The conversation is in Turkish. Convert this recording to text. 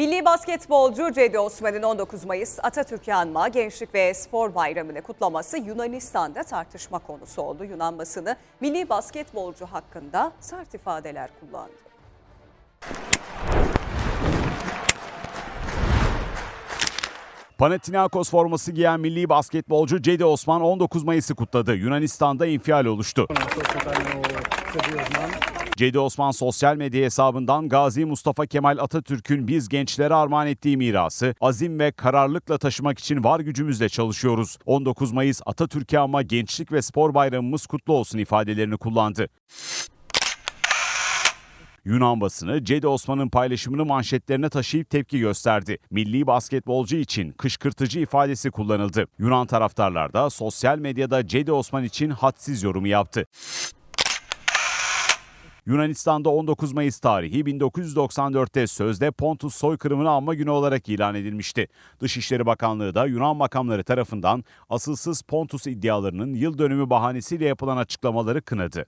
Milli basketbolcu Cedi Osman'ın 19 Mayıs Atatürk'ü anma Gençlik ve Spor Bayramı'nı kutlaması Yunanistan'da tartışma konusu oldu. Yunan basını milli basketbolcu hakkında sert ifadeler kullandı. Panathinaikos forması giyen milli basketbolcu Cedi Osman 19 Mayıs'ı kutladı. Yunanistan'da infial oluştu. Cedi Osman sosyal medya hesabından Gazi Mustafa Kemal Atatürk'ün biz gençlere armağan ettiği mirası azim ve kararlılıkla taşımak için var gücümüzle çalışıyoruz. 19 Mayıs Atatürk'e ama Gençlik ve Spor Bayramımız kutlu olsun ifadelerini kullandı. Yunan basını Cedi Osman'ın paylaşımını manşetlerine taşıyıp tepki gösterdi. Milli basketbolcu için kışkırtıcı ifadesi kullanıldı. Yunan taraftarlar da sosyal medyada Cedi Osman için hadsiz yorumu yaptı. Yunanistan'da 19 Mayıs tarihi 1994'te sözde Pontus soykırımını anma günü olarak ilan edilmişti. Dışişleri Bakanlığı da Yunan makamları tarafından asılsız Pontus iddialarının yıl dönümü bahanesiyle yapılan açıklamaları kınadı.